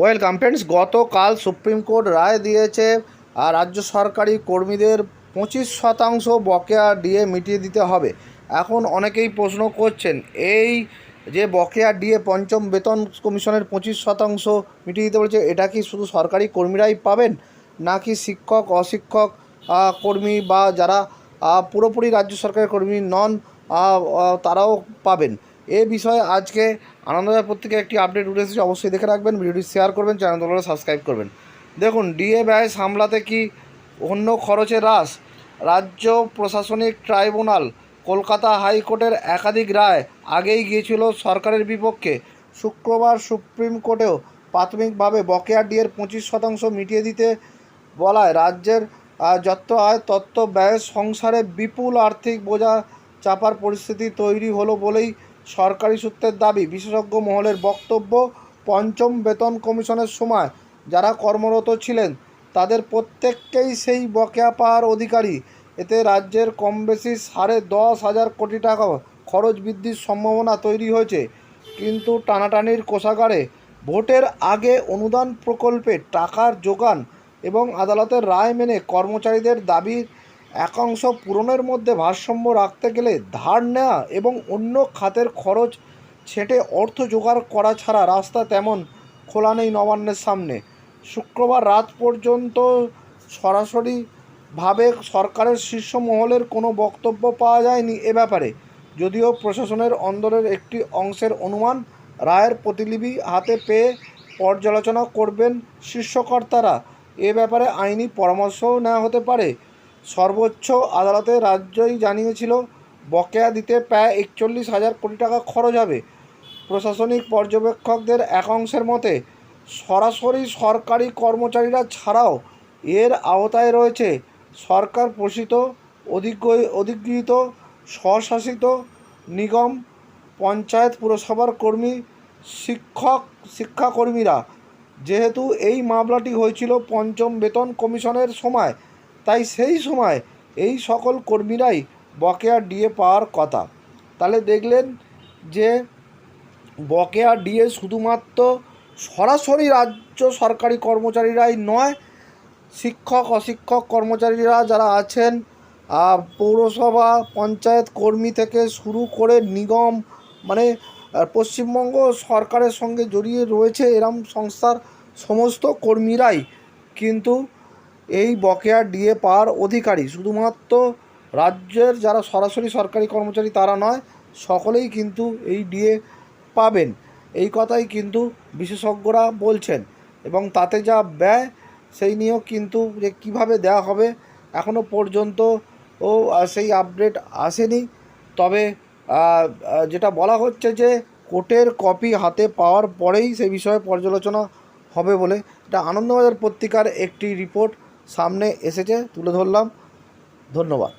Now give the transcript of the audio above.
Welcome friends, গতকাল supreme court রায় দিয়েছে আর রাজ্য সরকারি কর্মীদের পঁচিশ শতাংশ বকেয়া ডিএ মিটিয়ে দিতে হবে। এখন অনেকেই প্রশ্ন করছেন, এই যে বকেয়া ডিএ পঞ্চম বেতন কমিশনের পঁচিশ শতাংশ মিটিয়ে দিতে বলেছে, এটা কি শুধু সরকারি কর্মীরাই পাবেন? নাকি শিক্ষক, অশিক্ষক কর্মী বা যারা পুরোপুরি রাজ্য সরকারের কর্মী নন তারাও পাবেন? এ বিষয়ে আজকে আনন্দবাজার পত্রিকায় একটি আপডেট উঠে এসেছে, অবশ্যই দেখে রাখবেন, ভিডিওটি শেয়ার করবেন চ্যানেলগুলো সাবস্ক্রাইব করবেন। দেখুন ডিএ ব্যয় সামলাতে কি অন্য খরচে হ্রাস? রাজ্য প্রশাসনিক ট্রাইব্যুনাল, কলকাতা হাইকোর্টের একাধিক রায় আগেই গিয়েছিল সরকারের বিপক্ষে। শুক্রবার সুপ্রিম কোর্টেও প্রাথমিকভাবে বকেয়া ডিএর পঁচিশ শতাংশ মিটিয়ে দিতে বলায় রাজ্যের যত আয় তত ব্যয়ের সংসারে বিপুল আর্থিক বোঝা চাপার পরিস্থিতি তৈরি হলো বলেই সরকারি সূত্রের দাবি, বিশেষজ্ঞ মহলের বক্তব্য পঞ্চম বেতন কমিশনের সময়। যারা কর্মরত ছিলেন, তাদের প্রত্যেককেই সেই বকেয়া পাওয়ার অধিকারী। এতে রাজ্যের কম বেশি সাড়ে দশ হাজার কোটি টাকা খরচ বৃদ্ধির সম্ভাবনা তৈরি হয়েছে। কিন্তু টানাটানির কোষাগারে ভোটের আগে অনুদান প্রকল্পে টাকার যোগান এবং আদালতের রায় মেনে কর্মচারীদের দাবির একাংশ পূরণের মধ্যে ভারসাম্য রাখতে গেলে ধার নেওয়া এবং অন্য খাতের খরচ ছেটে অর্থ জোগাড় করা ছাড়া রাস্তা তেমন খোলা নেই নবান্নের সামনে। শুক্রবার রাত পর্যন্ত সরাসরিভাবে সরকারের শীর্ষ মহলের কোনো বক্তব্য পাওয়া যায়নি এ ব্যাপারে। যদিও প্রশাসনের অন্দরের একটি অংশের অনুমান, রায়ের প্রতিলিপি হাতে পেয়ে পর্যালোচনা করবেন শীর্ষকর্তারা। এ ব্যাপারে আইনি পরামর্শও নেওয়া হতে পারে। সর্বোচ্চ আদালতে রাজ্যই জানিয়েছিল, বকেয়া দিতে প্রায় একচল্লিশ হাজার কোটি টাকা খরচ হবে। প্রশাসনিক পর্যবেক্ষকদের এক অংশের মতে, সরাসরি সরকারি কর্মচারীরা ছাড়াও এর আওতায় রয়েছে সরকার পোষিত অধিগ্র অধিগৃহীত, স্বশাসিত নিগম, পঞ্চায়েত পুরসভার কর্মী, শিক্ষক, শিক্ষাকর্মীরা। যেহেতু এই মামলাটি হয়েছিল পঞ্চম বেতন কমিশনের সময় তাই সেই সময় এই সকল কর্মীরাই বকেয়া ডিএ পাওয়ার কথা। তাহলে দেখলেন যে বকেয়া ডিএ শুধুমাত্র সরাসরি রাজ্য সরকারি কর্মচারীরাই নয়, শিক্ষক, অশিক্ষক কর্মচারীরা যারা আছেন পৌরসভা, পঞ্চায়েত কর্মী থেকে শুরু করে নিগম মানে পশ্চিমবঙ্গ সরকারের সঙ্গে জড়িয়ে রয়েছে এরম সংস্থার সমস্ত কর্মীরাই। কিন্তু এই বকেয়া ডিএ পাওয়ার অধিকারী। শুধুমাত্র রাজ্যের যারা সরাসরি সরকারি কর্মচারী তারা নয়, সকলেই কিন্তু এই ডিএ পাবেন। এই কথাই কিন্তু বিশেষজ্ঞরা বলছেন এবং তাতে যা ব্যয়, সেই নিয়েও কিন্তু যে কীভাবে দেওয়া হবে এখনও পর্যন্ত ও সেই আপডেট আসেনি। তবে যেটা বলা হচ্ছে যে কোর্টের কপি হাতে পাওয়ার পরেই সেই বিষয়ে পর্যালোচনা হবে বলে। এটা আনন্দবাজার পত্রিকার একটি রিপোর্ট। সামনে এসেছে তুলে ধরলাম। ধন্যবাদ।